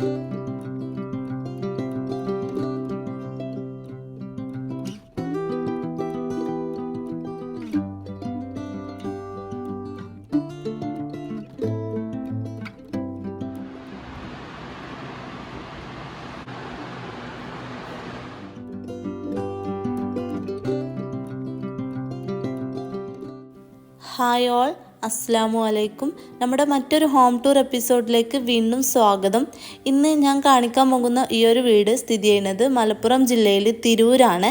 Hi all അസ്സാമു അലൈക്കും നമ്മുടെ മറ്റൊരു ഹോം ടൂർ എപ്പിസോഡിലേക്ക് വീണ്ടും സ്വാഗതം. ഇന്ന് ഞാൻ കാണിക്കാൻ പോകുന്ന ഈ ഒരു വീട് സ്ഥിതി ചെയ്യുന്നത് മലപ്പുറം ജില്ലയിൽ തിരൂരാണ്.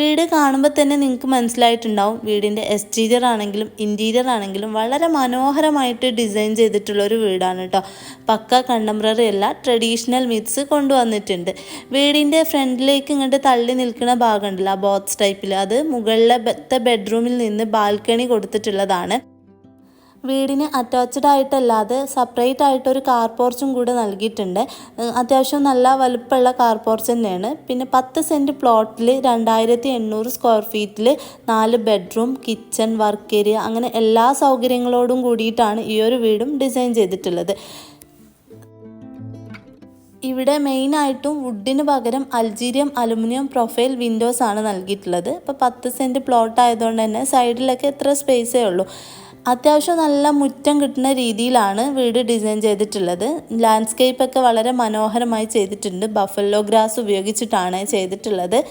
വീട് കാണുമ്പോൾ തന്നെ നിങ്ങൾക്ക് മനസ്സിലായിട്ടുണ്ടാവും വീടിന്റെ എക്സ്റ്റീരിയർ ആണെങ്കിലും ഇന്റീരിയർ ആണെങ്കിലും വളരെ മനോഹരമായിട്ട് ഡിസൈൻ ചെയ്തിട്ടുള്ള ഒരു വീടാണ് കേട്ടോ പക്ക കണ്ടംപററി അല്ല ട്രഡീഷണൽ മിത്സ് കൊണ്ടുവന്നിട്ടുണ്ട്. വീടിന്റെ ഫ്രണ്ടിലേക്ക് ഇങ്ങോട്ട് തള്ളി നിൽക്കുന്ന ഭാഗമുണ്ടല്ലോ ബോക്സ് ടൈപ്പിൽ അത് മുകളിലത്തെ ബെഡ്റൂമിൽ നിന്ന് ബാൽക്കണി കൊടുത്തിട്ടുള്ളതാണ്. വീടിന് അറ്റാച്ച്ഡ് ആയിട്ടല്ലാതെ സെപ്പറേറ്റ് ആയിട്ട് ഒരു കാർ പോർച്ചും കൂടെ നൽകിയിട്ടുണ്ട്. അത്യാവശ്യം നല്ല വലുപ്പമുള്ള കാർ പോർച്ച് തന്നെയാണ്. പിന്നെ പത്ത് സെന്റ് പ്ലോട്ടിൽ രണ്ടായിരത്തി എണ്ണൂറ് സ്ക്വയർ ഫീറ്റിൽ നാല് ബെഡ്റൂം കിച്ചൺ വർക്ക് ഏരിയ അങ്ങനെ എല്ലാ സൗകര്യങ്ങളോടും കൂടിയിട്ടാണ് ഈ ഒരു വീടും ഡിസൈൻ ചെയ്തിട്ടുള്ളത്. ഇവിടെ മെയിനായിട്ടും വുഡിന് പകരം അൽജീരിയം അലുമിനിയം പ്രൊഫൈൽ വിൻഡോസ് ആണ് നൽകിയിട്ടുള്ളത്. ഇപ്പോൾ പത്ത് സെന്റ് പ്ലോട്ട് ആയതുകൊണ്ട് തന്നെ സൈഡിലൊക്കെ എത്ര സ്പേസേ ഉള്ളൂ. അത്യാവശ്യം നല്ല മുറ്റം കിട്ടുന്ന രീതിയിലാണ് വീട് ഡിസൈൻ ചെയ്തിട്ടുള്ളത്. ലാൻഡ്സ്കേപ്പ് ഒക്കെ വളരെ മനോഹരമായി ചെയ്തിട്ടുണ്ട്. ബഫല്ലോ ഗ്രാസ് ഉപയോഗിച്ചിട്ടാണ് ചെയ്തിട്ടുള്ളത്.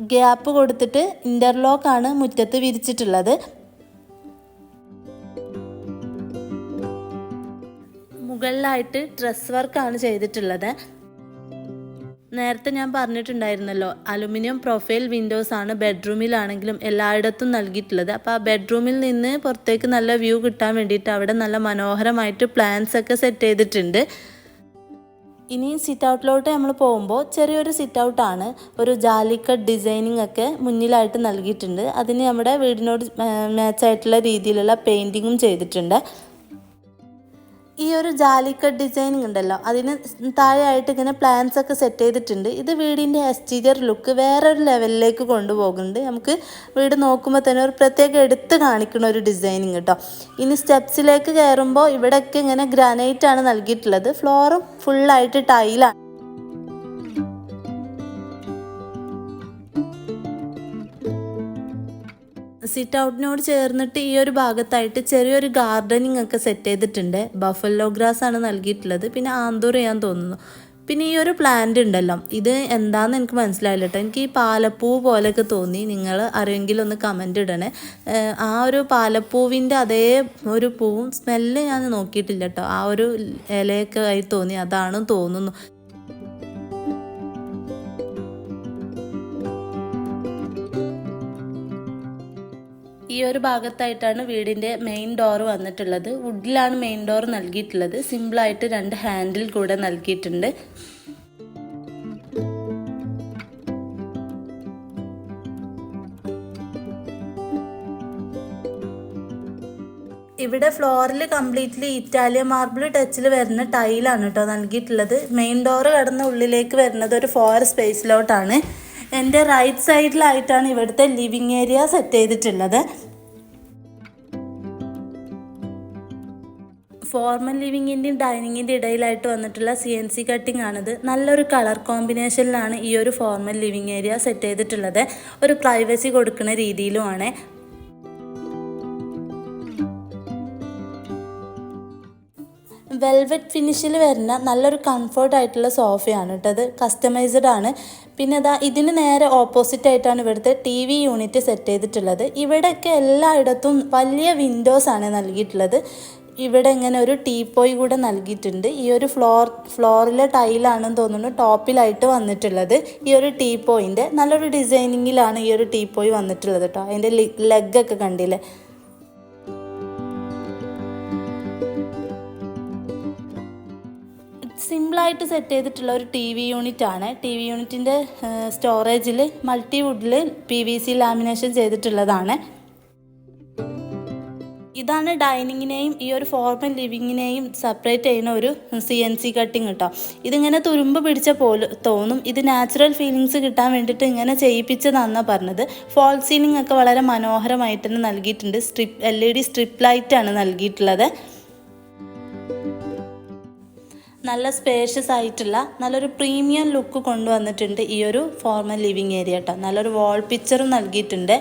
ഗ്യാപ്പ് കൊടുത്തിട്ട് ഇന്റർലോക്ക് ആണ് മുറ്റത്ത് വിരിച്ചിട്ടുള്ളത്. മുകളിലായിട്ട് ഡ്രസ് വർക്കാണ് ചെയ്തിട്ടുള്ളത്. നേരത്തെ ഞാൻ പറഞ്ഞിട്ടുണ്ടായിരുന്നല്ലോ അലുമിനിയം പ്രൊഫൈൽ വിൻഡോസ് ആണ് ബെഡ്റൂമിലാണെങ്കിലും എല്ലായിടത്തും നൽകിയിട്ടുള്ളത്. അപ്പോൾ ആ ബെഡ്റൂമിൽ നിന്ന് പുറത്തേക്ക് നല്ല വ്യൂ കിട്ടാൻ വേണ്ടിയിട്ട് അവിടെ നല്ല മനോഹരമായിട്ട് പ്ലാൻസ് ഒക്കെ സെറ്റ് ചെയ്തിട്ടുണ്ട്. ഇനി സിറ്റ് ഔട്ടിലോട്ട് നമ്മൾ പോകുമ്പോൾ ചെറിയൊരു സിറ്റ് ഔട്ടാണ് ഒരു ജാലിക്കട്ട് ഡിസൈനിങ് ഒക്കെ മുന്നിലായിട്ട് നൽകിയിട്ടുണ്ട്. അതിന് നമ്മുടെ വീടിനോട് മാച്ചായിട്ടുള്ള രീതിയിലുള്ള പെയിന്റിങ്ങും ചെയ്തിട്ടുണ്ട്. ഈ ഒരു ജാലിക്കട്ട് ഡിസൈനിങ് ഉണ്ടല്ലോ അതിന് താഴെയായിട്ട് ഇങ്ങനെ പ്ലാൻസ് ഒക്കെ സെറ്റ് ചെയ്തിട്ടുണ്ട്. ഇത് വീടിന്റെ എക്സ്റ്റീരിയർ ലുക്ക് വേറൊരു ലെവലിലേക്ക് കൊണ്ടുപോകുന്നുണ്ട്. നമുക്ക് വീട് നോക്കുമ്പോൾ തന്നെ ഒരു പ്രത്യേക എടുത്ത് കാണിക്കുന്ന ഒരു ഡിസൈനിങ് കേട്ടോ ഇനി സ്റ്റെപ്സിലേക്ക് കയറുമ്പോൾ ഇവിടെയൊക്കെ ഇങ്ങനെ ഗ്രാനൈറ്റ് ആണ് നൽകിയിട്ടുള്ളത്. ഫ്ലോറും ഫുള്ളായിട്ട് ടൈലാണ് സിറ്റ് ഔട്ടിനോട് ചേർന്നിട്ട് ഈ ഒരു ഭാഗത്തായിട്ട് ചെറിയൊരു ഗാർഡനിങ് ഒക്കെ സെറ്റ് ചെയ്തിട്ടുണ്ട്. ബഫല്ലോ ഗ്രാസ് ആണ് നൽകിയിട്ടുള്ളത്. പിന്നെ ആന്തൂർ ചെയ്യാൻ തോന്നുന്നു. പിന്നെ ഈ ഒരു പ്ലാന്റ് ഉണ്ടല്ലോ. ഇത് എന്താണെന്ന് എനിക്ക് മനസ്സിലായില്ല കേട്ടോ എനിക്ക് ഈ പാലപ്പൂ പോലെയൊക്കെ തോന്നി. നിങ്ങൾ അറിയെങ്കിൽ ഒന്ന് കമന്റ് ഇടണേ. ആ ഒരു പാലപ്പൂവിന്റെ അതേ ഒരു പൂവും സ്മെല്ല് ഞാൻ നോക്കിയിട്ടില്ല കേട്ടോ ആ ഒരു ഇലയൊക്കെ ആയി തോന്നി. അതാണ് തോന്നുന്നു. ഈ ഒരു ഭാഗത്തായിട്ടാണ് വീടിന്റെ മെയിൻ ഡോർ വന്നിട്ടുള്ളത്. വുഡിലാണ് മെയിൻ ഡോർ നൽകിയിട്ടുള്ളത്. സിമ്പിളായിട്ട് രണ്ട് ഹാൻഡിൽ കൂടെ നൽകിയിട്ടുണ്ട്. ഇവിടെ ഫ്ലോറിൽ കംപ്ലീറ്റ്ലി ഇറ്റാലിയൻ മാർബിൾ ടച്ചിൽ വരുന്ന ടൈലാണ് കേട്ടോ നൽകിയിട്ടുള്ളത്. മെയിൻ ഡോറ് കടന്ന ഉള്ളിലേക്ക് വരുന്നത് ഒരു ഫോർ സ്പേസിലോട്ടാണ് എന്റെ റൈറ്റ് സൈഡിലായിട്ടാണ് ഇവിടുത്തെ ലിവിങ് ഏരിയ സെറ്റ് ചെയ്തിട്ടുള്ളത്. ഫോർമൽ ലിവിങ്ങിന്റെയും ഡൈനിങ്ങിന്റെ ഇടയിലായിട്ട് വന്നിട്ടുള്ള സി എൻ സി കട്ടിംഗ് ആണിത്. നല്ലൊരു കളർ കോമ്പിനേഷനിലാണ് ഈ ഒരു ഫോർമൽ ലിവിങ് ഏരിയ സെറ്റ് ചെയ്തിട്ടുള്ളത്. ഒരു പ്രൈവസി കൊടുക്കുന്ന രീതിയിലുമാണ്. വെൽവെറ്റ് ഫിനിഷിൽ വരുന്ന നല്ലൊരു കംഫർട്ട് ആയിട്ടുള്ള സോഫയാണ് കേട്ടത് കസ്റ്റമൈസ്ഡ് ആണ്. പിന്നെ അതാ ഇതിന് നേരെ ഓപ്പോസിറ്റ് ആയിട്ടാണ് ഇവിടുത്തെ ടി വി യൂണിറ്റ് സെറ്റ് ചെയ്തിട്ടുള്ളത്. ഇവിടെയൊക്കെ എല്ലായിടത്തും വലിയ വിൻഡോസ് ആണ് നൽകിയിട്ടുള്ളത്. ഇവിടെ ഇങ്ങനെ ഒരു ടീപ്പോയി കൂടെ നൽകിയിട്ടുണ്ട്. ഈ ഒരു ഫ്ലോർ ഫ്ലോറിലെ ടൈലാണെന്ന് തോന്നുന്നു ടോപ്പിലായിട്ട് വന്നിട്ടുള്ളത് ഈ ഒരു ടീപ്പോയിന്റെ. നല്ലൊരു ഡിസൈനിങ്ങിലാണ് ഈ ഒരു ടീപ്പോയി വന്നിട്ടുള്ളത് കേട്ടോ. അതിന്റെ ലെഗൊക്കെ കണ്ടില്ലേ? സിമ്പിളായിട്ട് സെറ്റ് ചെയ്തിട്ടുള്ള ഒരു ടി വി യൂണിറ്റ് ആണ് ടി വി യൂണിറ്റിന്റെ സ്റ്റോറേജിൽ മൾട്ടി വുഡിൽ പി വി സി ലാമിനേഷൻ ചെയ്തിട്ടുള്ളതാണ്. ഇതാണ് ഡൈനിങ്ങിനെയും ഈ ഒരു ഫോർമൽ ലിവിങ്ങിനെയും സെപ്പറേറ്റ് ചെയ്യുന്ന ഒരു സി എൻ സി കട്ടിങ് കേട്ടോ ഇതിങ്ങനെ തുരുമ്പ് പിടിച്ച പോലെ തോന്നും. ഇത് നാച്ചുറൽ ഫീലിങ്സ് കിട്ടാൻ വേണ്ടിയിട്ട് ഇങ്ങനെ ചെയ്യിപ്പിച്ചതാണെന്നാണ് പറഞ്ഞത്. ഫോൾ സീലിംഗ് ഒക്കെ വളരെ മനോഹരമായിട്ട് തന്നെ നൽകിയിട്ടുണ്ട്. Strip L E D strip ലൈറ്റാണ് നൽകിയിട്ടുള്ളത്. നല്ല സ്പേഷ്യസ് ആയിട്ടുള്ള നല്ലൊരു പ്രീമിയം ലുക്ക് കൊണ്ടുവന്നിട്ടുണ്ട് ഈ ഒരു ഫോർമൽ ലിവിങ് ഏരിയ കേട്ടോ നല്ലൊരു വാൾ പിക്ചറും നൽകിയിട്ടുണ്ട്.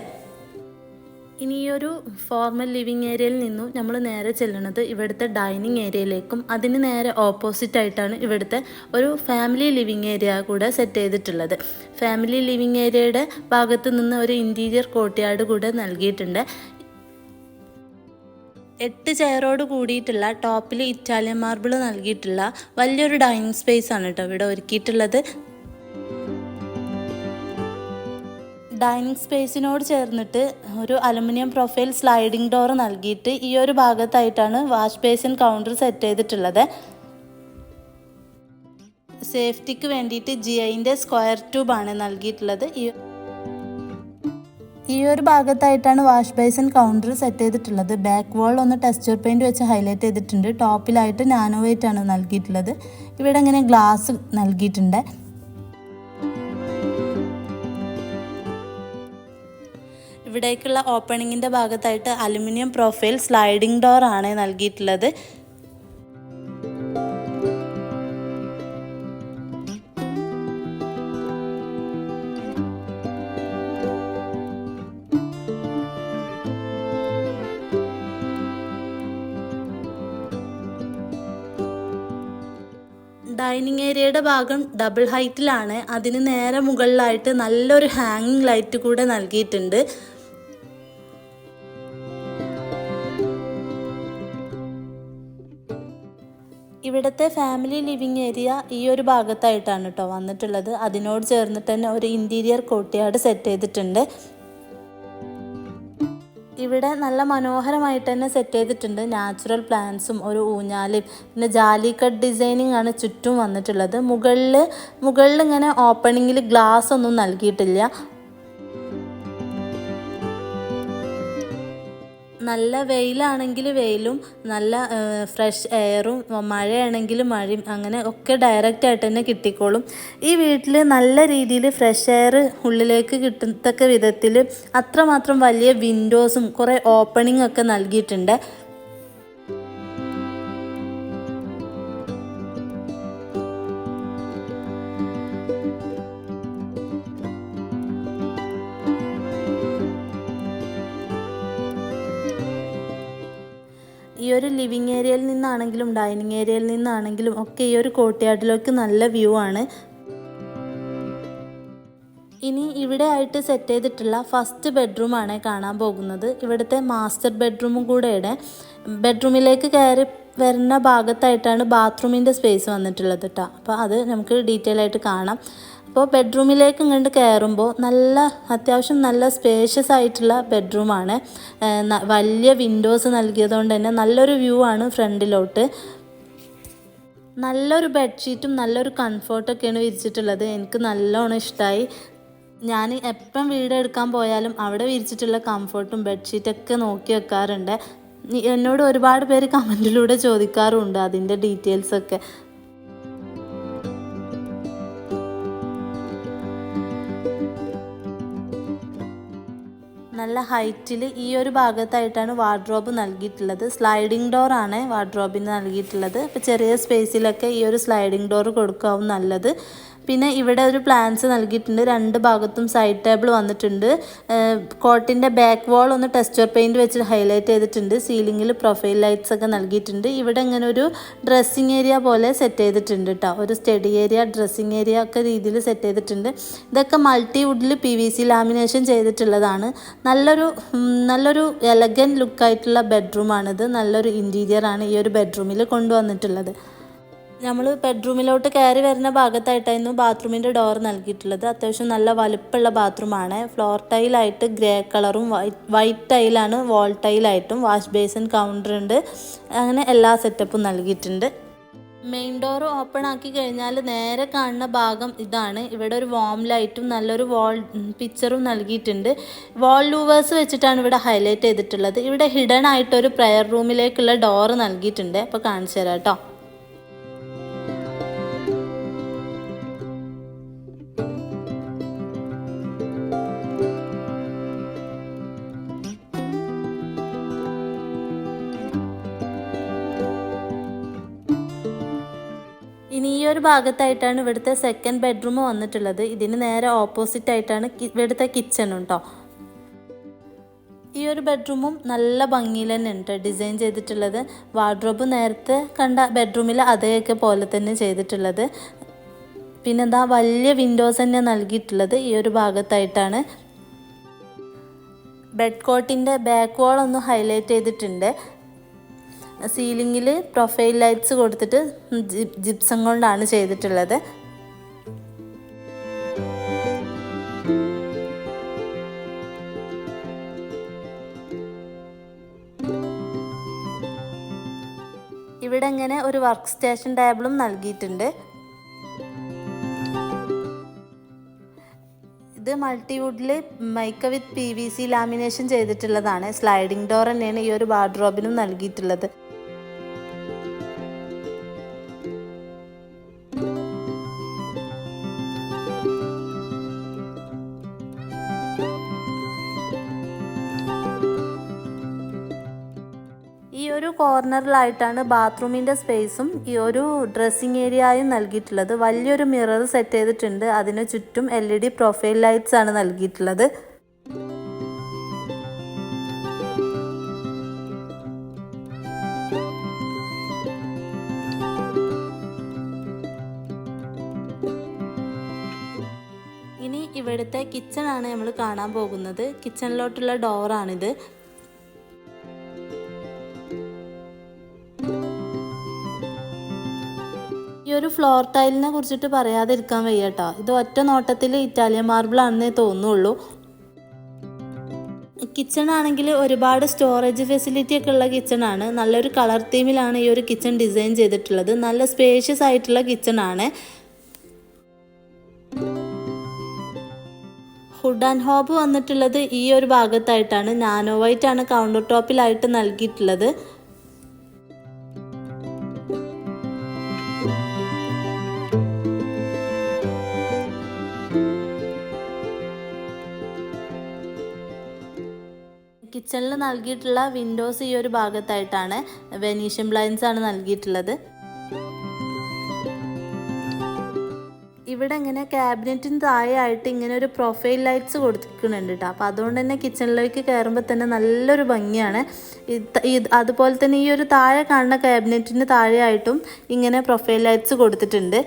ഇനി ഈ ഒരു ഫോർമൽ ലിവിങ് ഏരിയയിൽ നിന്നും നമ്മൾ നേരെ ചെല്ലുന്നത് ഇവിടുത്തെ ഡൈനിങ് ഏരിയയിലേക്കും അതിന് നേരെ ഓപ്പോസിറ്റ് ആയിട്ടാണ് ഇവിടുത്തെ ഒരു ഫാമിലി ലിവിങ് ഏരിയ കൂടെ സെറ്റ് ചെയ്തിട്ടുള്ളത്. ഫാമിലി ലിവിങ് ഏരിയയുടെ ഭാഗത്ത് നിന്ന് ഒരു ഇന്റീരിയർ കോട്ട്യാർഡ് കൂടെ നൽകിയിട്ടുണ്ട്. എട്ട് ചെയറോട് കൂടിയിട്ടുള്ള ടോപ്പിൽ ഇറ്റാലിയൻ മാർബിൾ നൽകിയിട്ടുള്ള വലിയൊരു ഡൈനിങ് സ്പേസ് ആണ് കേട്ടോ ഇവിടെ ഒരുക്കിയിട്ടുള്ളത്. ഡൈനിങ് സ്പേസിനോട് ചേർന്നിട്ട് ഒരു അലുമിനിയം പ്രൊഫൈൽ സ്ലൈഡിംഗ് ഡോർ നൽകിയിട്ട് ഈ ഒരു ഭാഗത്തായിട്ടാണ് വാഷ് ബേസിൻ കൗണ്ടർ സെറ്റ് ചെയ്തിട്ടുള്ളത്. സേഫ്റ്റിക്ക് വേണ്ടിയിട്ട് ജിഐന്റെ സ്ക്വയർ ട്യൂബാണ് നൽകിയിട്ടുള്ളത്. ഈ ഈ ഒരു ഭാഗത്തായിട്ടാണ് വാഷ് ബേസിൻ കൗണ്ടർ സെറ്റ് ചെയ്തിട്ടുള്ളത്. ബാക്ക് വാൾ ഒന്ന് ടെക്സ്ചർ പെയിന്റ് വെച്ച് ഹൈലൈറ്റ് ചെയ്തിട്ടുണ്ട്. ടോപ്പിലായിട്ട് നാനോ ആണ് നൽകിയിട്ടുള്ളത്. ഇവിടെ അങ്ങനെ ഗ്ലാസ് നൽകിയിട്ടുണ്ട്. ഇവിടേക്കുള്ള ഓപ്പണിങ്ങിന്റെ ഭാഗത്തായിട്ട് അലുമിനിയം പ്രൊഫൈൽ സ്ലൈഡിംഗ് ഡോർ ആണ് നൽകിയിട്ടുള്ളത്. ഡൈനിങ് ഏരിയയുടെ ഭാഗം ഡബിൾ ഹൈറ്റിലാണ്. അതിന് നേരെ മുകളിലായിട്ട് നല്ലൊരു ഹാങ്ങിങ് ലൈറ്റ് കൂടെ നൽകിയിട്ടുണ്ട്. ഇവിടുത്തെ ഫാമിലി ലിവിങ് ഏരിയ ഈ ഒരു ഭാഗത്തായിട്ടാണ് കേട്ടോ വന്നിട്ടുള്ളത്. അതിനോട് ചേർന്നിട്ട് തന്നെ ഒരു ഇന്റീരിയർ കോട്ടിയാട് സെറ്റ് ചെയ്തിട്ടുണ്ട്. ഇവിടെ നല്ല മനോഹരമായിട്ട് തന്നെ സെറ്റ് ചെയ്തിട്ടുണ്ട്. നാച്ചുറൽ പ്ലാന്റ്സും ഒരു ഊഞ്ഞാലും പിന്നെ ജാലിക്കട്ട് ഡിസൈനിങ് ആണ് ചുറ്റും വന്നിട്ടുള്ളത്. മുകളിൽ മുകളിൽ ഇങ്ങനെ ഓപ്പണിങ്ങിൽ ഗ്ലാസ് ഒന്നും നൽകിയിട്ടില്ല. നല്ല വെയിലാണെങ്കിൽ വെയിലും നല്ല ഫ്രഷ് എയറും മഴയാണെങ്കിൽ മഴയും അങ്ങനെ ഒക്കെ ഡയറക്റ്റ് ആയിട്ട് തന്നെ കിട്ടിക്കോളും. ഈ വീട്ടിൽ നല്ല രീതിയിൽ ഫ്രഷ് എയർ ഉള്ളിലേക്ക് കിട്ടത്തക്ക വിധത്തിൽ അത്രമാത്രം വലിയ വിൻഡോസും കുറേ ഓപ്പണിംഗ് ഒക്കെ നൽകിയിട്ടുണ്ട്. ഒരു ലിവിങ് ഏരിയയിൽ നിന്നാണെങ്കിലും ഡൈനിങ് ഏരിയയിൽ നിന്നാണെങ്കിലും ഒക്കെ ഈ ഒരു കോട്ടയാട്ടിലേക്ക് നല്ല വ്യൂ ആണ്. ഇനി ഇവിടെ ആയിട്ട് സെറ്റ് ചെയ്തിട്ടുള്ള ഫസ്റ്റ് ബെഡ്റൂം ആണ് കാണാൻ പോകുന്നത്. ഇവിടുത്തെ മാസ്റ്റർ ബെഡ്റൂമും കൂടെയാണ് ബെഡ്റൂമിലേക്ക് കയറി വരുന്ന ഭാഗത്തായിട്ടാണ് ബാത്റൂമിന്റെ സ്പേസ് വന്നിട്ടുള്ളത് കേട്ടോ അപ്പോൾ അത് നമുക്ക് ഡീറ്റെയിൽ ആയിട്ട് കാണാം. അപ്പോൾ ബെഡ്റൂമിലേക്ക് ഇങ്ങോട്ട് കയറുമ്പോൾ നല്ല അത്യാവശ്യം നല്ല സ്പേഷ്യസ് ആയിട്ടുള്ള ബെഡ്റൂമാണ് വലിയ വിൻഡോസ് നൽകിയതുകൊണ്ട് തന്നെ നല്ലൊരു വ്യൂ ആണ് ഫ്രണ്ടിലോട്ട്. നല്ലൊരു ബെഡ്ഷീറ്റും നല്ലൊരു കംഫർട്ടൊക്കെയാണ് വിരിച്ചിട്ടുള്ളത്. എനിക്ക് നല്ലോണം ഇഷ്ടമായി ഞാൻ എപ്പം വീട് എടുക്കാൻ പോയാലും അവിടെ വിരിച്ചിട്ടുള്ള കംഫർട്ടും ബെഡ്ഷീറ്റൊക്കെ നോക്കി വെക്കാറുണ്ട്. എന്നോട് ഒരുപാട് പേര് കമന്റിലൂടെ ചോദിക്കാറുണ്ട് അതിന്റെ ഡീറ്റെയിൽസൊക്കെ നല്ല ഹൈറ്റിൽ ഈ ഒരു ഭാഗത്തായിട്ടാണ് വാർഡ്രോബ് നൽകിയിട്ടുള്ളത്. സ്ലൈഡിംഗ് ഡോർ ആണ് വാർഡ്രോബിന് നൽകിയിട്ടുള്ളത്. അപ്പോൾ ചെറിയ സ്പേസിലൊക്കെ ഈ ഒരു സ്ലൈഡിംഗ് ഡോർ കൊടുക്കാവും നല്ലത്. പിന്നെ ഇവിടെ ഒരു പ്ലാൻസ് നൽകിയിട്ടുണ്ട്. രണ്ട് ഭാഗത്തും സൈഡ് ടേബിൾ വന്നിട്ടുണ്ട്. കോട്ടിന്റെ ബാക്ക് വാൾ ഒന്ന് ടെക്സ്ചർ പെയിന്റ് വെച്ച് ഹൈലൈറ്റ് ചെയ്തിട്ടുണ്ട്. സീലിംഗിൽ പ്രൊഫൈൽ ലൈറ്റ്സ് ഒക്കെ നൽകിയിട്ടുണ്ട്. ഇവിടെ ഇങ്ങനെ ഒരു ഡ്രസ്സിങ് ഏരിയ പോലെ സെറ്റ് ചെയ്തിട്ടുണ്ട് കേട്ടോ ഒരു സ്റ്റഡി ഏരിയ ഡ്രസ്സിങ് ഏരിയ ഒക്കെ രീതിയിൽ സെറ്റ് ചെയ്തിട്ടുണ്ട്. ഇതൊക്കെ മൾട്ടി വുഡിൽ പി വി സി ലാമിനേഷൻ ചെയ്തിട്ടുള്ളതാണ്. നല്ലൊരു നല്ലൊരു എലഗൻ ലുക്കായിട്ടുള്ള ബെഡ്റൂമാണിത് നല്ലൊരു ഇന്റീരിയർ ആണ് ഈ ഒരു ബെഡ്റൂമിൽ കൊണ്ടുവന്നിട്ടുള്ളത്. നമ്മൾ ബെഡ്റൂമിലോട്ട് കയറി വരുന്ന ഭാഗത്തായിട്ടായിരുന്നു ബാത്റൂമിന്റെ ഡോർ നൽകിയിട്ടുള്ളത്. അത്യാവശ്യം നല്ല വലുപ്പമുള്ള ബാത്റൂമാണ് ഫ്ലോർ ടൈലായിട്ട് ഗ്രേ കളറും വൈറ്റ് ടൈലാണ് വാൾ ടൈലായിട്ടും വാഷ് ബേസിൻ കൗണ്ടർ ഉണ്ട്. അങ്ങനെ എല്ലാ സെറ്റപ്പും നൽകിയിട്ടുണ്ട്. മെയിൻ ഡോർ ഓപ്പൺ ആക്കി കഴിഞ്ഞാൽ നേരെ കാണുന്ന ഭാഗം ഇതാണ്. ഇവിടെ ഒരു വാം ലൈറ്റും നല്ലൊരു വാൾ പിക്ചറും നൽകിയിട്ടുണ്ട്. വാൾ ലൂവേഴ്സ് വെച്ചിട്ടാണ് ഇവിടെ ഹൈലൈറ്റ് ചെയ്തിട്ടുള്ളത്. ഇവിടെ ഹിഡൻ ആയിട്ടൊരു പ്രയർ റൂമിലേക്കുള്ള ഡോറ് നൽകിയിട്ടുണ്ട്. അപ്പോൾ കാണിച്ചു തരാം കേട്ടോ. ഭാഗത്തായിട്ടാണ് ഇവിടുത്തെ സെക്കൻഡ് ബെഡ്റൂം വന്നിട്ടുള്ളത്. ഇതിന് നേരെ ഓപ്പോസിറ്റ് ആയിട്ടാണ് ഇവിടുത്തെ കിച്ചണും കേട്ടോ ഈ ഒരു ബെഡ്റൂമും നല്ല ഭംഗിയിൽ തന്നെ ഉണ്ട് ഡിസൈൻ ചെയ്തിട്ടുള്ളത്. വാർഡ്രോബ് നേരത്തെ കണ്ട ബെഡ്റൂമിൽ അതേയൊക്കെ പോലെ തന്നെ ചെയ്തിട്ടുള്ളത്. പിന്നെ എന്താ വലിയ വിൻഡോസ് തന്നെ നൽകിയിട്ടുള്ളത് ഈ ഒരു ഭാഗത്തായിട്ടാണ്. ബെഡ് കോട്ടിന്റെ ബാക്ക് വാൾ ഒന്ന് ഹൈലൈറ്റ് ചെയ്തിട്ടുണ്ട്. സീലിങ്ങിൽ പ്രൊഫൈൽ ലൈറ്റ്സ് കൊടുത്തിട്ട് ജിപ്സം കൊണ്ടാണ് ചെയ്തിട്ടുള്ളത്. ഇവിടെ ഇങ്ങനെ ഒരു വർക്ക് സ്റ്റേഷൻ ടേബിളും നൽകിയിട്ടുണ്ട്. ഇത് മൾട്ടിവുഡിൽ mica with P V C lamination ചെയ്തിട്ടുള്ളതാണ്. സ്ലൈഡിംഗ് ഡോർ തന്നെയാണ് ഈ ഒരു വാർഡ്രോബിനും നൽകിയിട്ടുള്ളത്. കോർണറിലായിട്ടാണ് ബാത്റൂമിന്റെ സ്പേസും ഈ ഒരു ഡ്രസ്സിങ് ഏരിയയും നൽകിയിട്ടുള്ളത്. വലിയൊരു മിറർ സെറ്റ് ചെയ്തിട്ടുണ്ട്. അതിന് ചുറ്റും L E D profile lights ആണ് നൽകിയിട്ടുള്ളത്. ഇനി ഇവിടുത്തെ കിച്ചൺ ആണ് നമ്മൾ കാണാൻ പോകുന്നത്. കിച്ചണിലോട്ടുള്ള ഡോറാണിത് ഒരു ഫ്ലോർ ടൈലിനെ കുറിച്ചിട്ട് പറയാതിരിക്കാൻ വയ്യ കേട്ടോ ഇത് ഒറ്റ നോട്ടത്തിൽ ഇറ്റാലിയൻ മാർബിൾ ആണെന്നേ തോന്നുള്ളൂ. കിച്ചൺ ആണെങ്കിൽ ഒരുപാട് സ്റ്റോറേജ് ഫെസിലിറ്റി ഒക്കെ ഉള്ള കിച്ചൺ ആണ്. നല്ലൊരു കളർ തീമിലാണ് ഈ ഒരു കിച്ചൺ ഡിസൈൻ ചെയ്തിട്ടുള്ളത്. നല്ല സ്പേഷ്യസ് ആയിട്ടുള്ള കിച്ചൺ ആണ്. ഹുഡ് ആൻഡ് ഹോബ് വന്നിട്ടുള്ളത് ഈ ഒരു ഭാഗത്തായിട്ടാണ്. നാനോ വൈറ്റ് ആണ് കൗണ്ടർ ടോപ്പിലായിട്ട് നൽകിയിട്ടുള്ളത്. കിച്ചണിൽ നൽകിയിട്ടുള്ള വിൻഡോസ് ഈ ഒരു ഭാഗത്തായിട്ടാണ് വെനീഷ്യൻ ബ്ലൈൻസ് ആണ് നൽകിയിട്ടുള്ളത്. ഇവിടെ ഇങ്ങനെ ക്യാബിനറ്റിന് താഴെയായിട്ട് ഇങ്ങനെ ഒരു പ്രൊഫൈൽ ലൈറ്റ്സ് കൊടുക്കുന്നുണ്ട് കേട്ടോ. അപ്പോൾ അതുകൊണ്ട് തന്നെ കിച്ചണിലേക്ക് കയറുമ്പോൾ തന്നെ നല്ലൊരു ഭംഗിയാണ്. അതുപോലെ തന്നെ ഈ ഒരു താഴെ കാണുന്ന ക്യാബിനറ്റിന് താഴെയായിട്ടും ഇങ്ങനെ പ്രൊഫൈൽ ലൈറ്റ്സ് കൊടുത്തിട്ടുണ്ട്.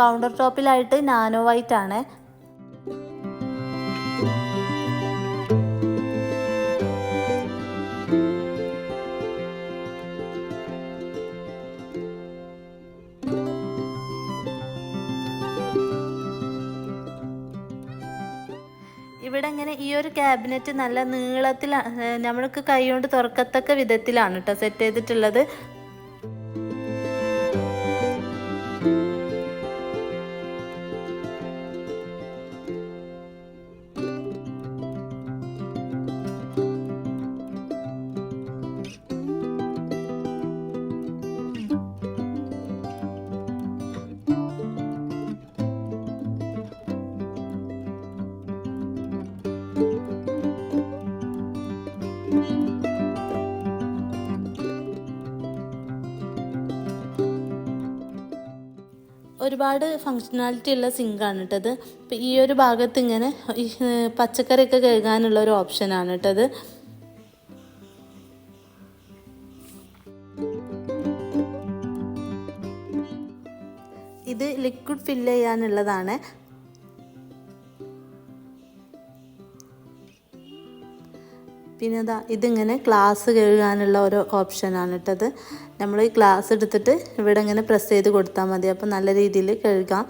കൗണ്ടർ ടോപ്പിലായിട്ട് നാനോ വൈറ്റ് ആണ്. ഇവിടെ ഇങ്ങനെ ഈ ഒരു ക്യാബിനറ്റ് നല്ല നീളത്തിൽ നമ്മൾക്ക് കൈകൊണ്ട് തുറക്കത്തക്ക വിധത്തിലാണ് കേട്ടോ സെറ്റ് ചെയ്തിട്ടുള്ളത്. ഒരുപാട് ഫങ്ഷണാലിറ്റി ഉള്ള സിങ്കാണ് കേട്ടത് ഇപ്പം ഈ ഒരു ഭാഗത്ത് ഇങ്ങനെ പച്ചക്കറിയൊക്കെ കഴുകാനുള്ള ഒരു ഓപ്ഷനാണ് കേട്ടത് ഇത്. ലിക്വിഡ് ഫില്ല് ചെയ്യാനുള്ളതാണ്. പിന്നെ ഇതാ ഇതിങ്ങനെ ഗ്ലാസ് കഴുകാനുള്ള ഒരു ഓപ്ഷനാണ് ഇട്ടത് നമ്മൾ ഈ ക്ലാസ് എടുത്തിട്ട് ഇവിടെ ഇങ്ങനെ പ്രസ് ചെയ്ത് കൊടുത്താൽ മതി. അപ്പോൾ നല്ല രീതിയിൽ കഴുകാം.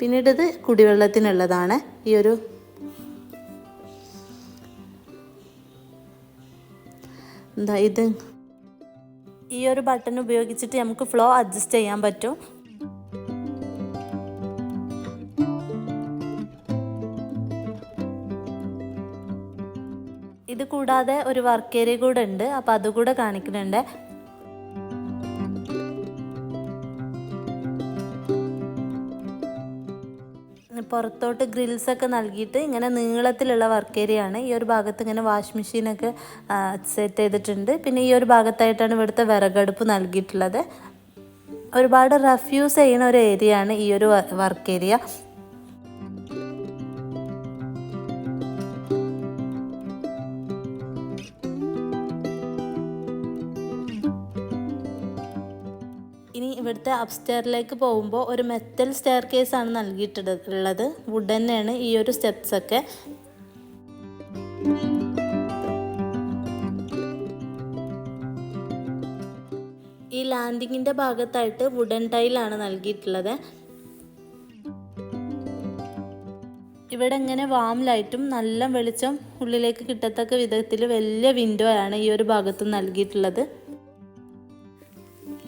പിന്നീട് ഇത് കുടിവെള്ളത്തിനുള്ളതാണ്. ഈ ഒരു എന്താ ഇത്. ഈ ഒരു ബട്ടൺ ഉപയോഗിച്ചിട്ട് നമുക്ക് ഫ്ലോ അഡ്ജസ്റ്റ് ചെയ്യാൻ പറ്റും. ഇത് കൂടാതെ ഒരു വർക്ക് ഏരിയ കൂടെ ഉണ്ട്. അപ്പോൾ അതുകൂടെ കാണിക്കുന്നുണ്ട്. പുറത്തോട്ട് ഗ്രിൽസ് ഒക്കെ നൽകിയിട്ട് ഇങ്ങനെ നീളത്തിലുള്ള വർക്ക് ഏരിയ ആണ്. ഈ ഒരു ഭാഗത്ത് ഇങ്ങനെ വാഷ് മെഷീനൊക്കെ സെറ്റ് ചെയ്തിട്ടുണ്ട്. പിന്നെ ഈ ഒരു ഭാഗത്തായിട്ടാണ് ഇവിടുത്തെ വിറകടുപ്പ് നൽകിയിട്ടുള്ളത്. ഒരുപാട് റഫ്യൂസ് ചെയ്യുന്ന ഒരു ഏരിയ ആണ് ഈ ഒരു വർക്ക് ഏരിയ ഇനി ഇവിടുത്തെ അപ്സ്റ്റെയറിലേക്ക് പോകുമ്പോൾ ഒരു മെറ്റൽ സ്റ്റെയർ കേസ് ആണ് നൽകിയിട്ടുള്ളത് വുഡൻ ആണ് ഈ ഒരു സ്റ്റെപ്സ് ഒക്കെ. ഈ ലാൻഡിങ്ങിന്റെ ഭാഗത്തായിട്ട് വുഡൻ ടൈലാണ് നൽകിയിട്ടുള്ളത്. ഇവിടെ ഇങ്ങനെ വാം ലൈറ്റും നല്ല വെളിച്ചം ഉള്ളിലേക്ക് കിട്ടത്തക്ക വിധത്തിൽ വലിയ വിൻഡോ ആണ് ഈ ഒരു ഭാഗത്ത് നൽകിയിട്ടുള്ളത്.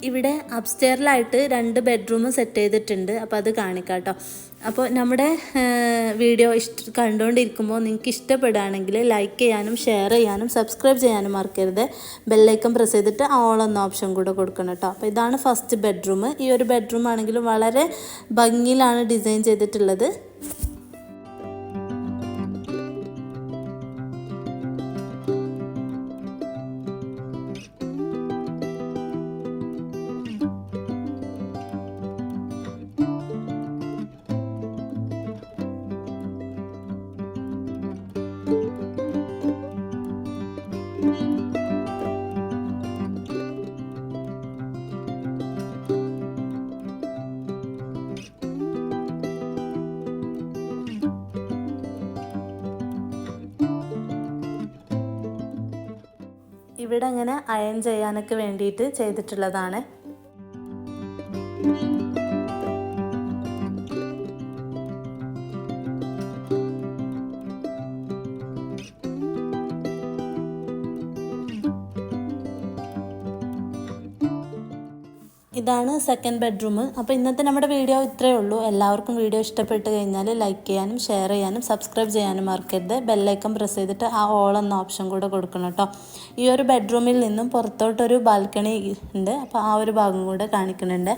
ഇവിടെ അപ്സ്റ്റെയറിലായിട്ട് രണ്ട് ബെഡ്റൂം സെറ്റ് ചെയ്തിട്ടുണ്ട്. അപ്പോൾ അത് കാണിക്കാം കേട്ടോ അപ്പോൾ നമ്മുടെ വീഡിയോ ഇഷ്ട കണ്ടുകൊണ്ടിരിക്കുമ്പോൾ നിങ്ങൾക്ക് ഇഷ്ടപ്പെടുകയാണെങ്കിൽ ലൈക്ക് ചെയ്യാനും ഷെയർ ചെയ്യാനും സബ്സ്ക്രൈബ് ചെയ്യാനും മറക്കരുത്. ബെല്ലൈക്കൺ പ്രസ് ചെയ്തിട്ട് ഓൾ എന്ന ഓപ്ഷൻ കൂടെ കൊടുക്കണം കേട്ടോ അപ്പോൾ ഇതാണ് ഫസ്റ്റ് ബെഡ്റൂം ഈ ഒരു ബെഡ്റൂം ആണെങ്കിലും വളരെ ഭംഗിയിലാണ് ഡിസൈൻ ചെയ്തിട്ടുള്ളത്. ഇവിടെ അങ്ങനെ അയൺ ചെയ്യാനൊക്കെ വേണ്ടിയിട്ട് ചെയ്തിട്ടുള്ളതാണ്. ഇതാണ് സെക്കൻഡ് ബെഡ്റൂം അപ്പോൾ ഇന്നത്തെ നമ്മുടെ വീഡിയോ ഇത്രയേ ഉള്ളൂ. എല്ലാവർക്കും വീഡിയോ ഇഷ്ടപ്പെട്ട് കഴിഞ്ഞാൽ ലൈക്ക് ചെയ്യാനും ഷെയർ ചെയ്യാനും സബ്സ്ക്രൈബ് ചെയ്യാനും മറക്കരുത്. ബെല്ലൈക്കൺ പ്രസ് ചെയ്തിട്ട് ആ ഓൾ എന്ന ഓപ്ഷൻ കൂടെ കൊടുക്കണം കേട്ടോ ഈ ഒരു ബെഡ്റൂമിൽ നിന്നും പുറത്തോട്ടൊരു ബാൽക്കണി ഉണ്ട്. അപ്പോൾ ആ ഒരു ഭാഗം കൂടെ കാണിക്കുന്നുണ്ട്.